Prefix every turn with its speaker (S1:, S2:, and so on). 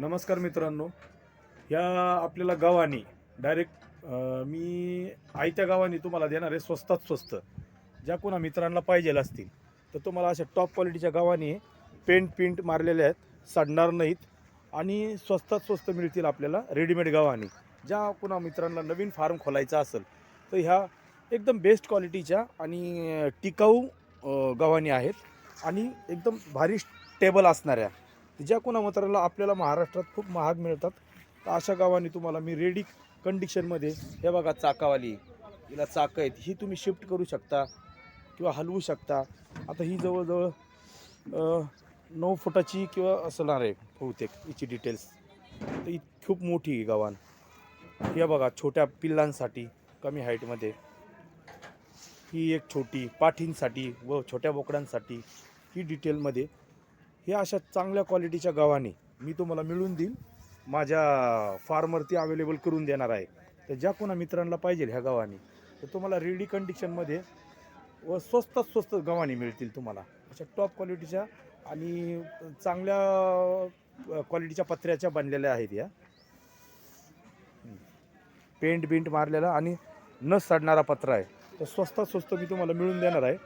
S1: नमस्कार मित्रांनो. ह्या आपल्याला गव्हाणी डायरेक्ट मी आयत्या गावाने तुम्हाला देणार आहे स्वस्तात स्वस्त. ज्या कोणा मित्रांना पाहिजेल असतील तर तुम्हाला अशा टॉप क्वालिटीच्या गव्हाणी पेंट पिंट मारलेल्या आहेत सडणार नाहीत आणि स्वस्तात स्वस्त मिळतील आपल्याला रेडीमेड गव्हाणी ज्या कोणा मित्रांना नवीन फार्म खोलायचा असेल तर ह्या एकदम बेस्ट क्वालिटीच्या आणि टिकाऊ गव्हाणी आहेत आणि एकदम भारी स्टेबल असणाऱ्या. ज्या कोणा मित्राला आपल्याला महाराष्ट्रात खूप महाग मिळतात तर अशा गावांनी तुम्हाला मी रेडी कंडिशनमध्ये हे बघा चाकावाली हिला चाकं आहेत ही तुम्ही शिफ्ट करू शकता किंवा हलवू शकता. आता ही जवळजवळ नऊ फुटाची किंवा असणार आहे बहुतेक हिची डिटेल्स तर ही खूप मोठी आहे गावान. हे बघा छोट्या पिल्लांसाठी कमी हाईटमध्ये ही एक छोटी पाठींसाठी व छोट्या बोकड्यांसाठी ही डिटेलमध्ये हे अशा चांगल्या क्वालिटीच्या गव्हाणी मी तुम्हाला मिळून देईल माझ्या फार्मवरती अवेलेबल करून देणार आहे. तर ज्या कोणा मित्रांना पाहिजे ह्या गव्हाने तर तुम्हाला रेडी कंडिशनमध्ये व स्वस्तात स्वस्त गव्हाणी मिळतील तुम्हाला. अशा टॉप क्वालिटीच्या आणि चांगल्या क्वालिटीच्या पत्र्याच्या बनलेल्या आहेत या. पेंट बिंट मारलेला आणि न सडणारा पत्रा आहे. तर स्वस्तात स्वस्त मी तुम्हाला मिळून देणार आहे.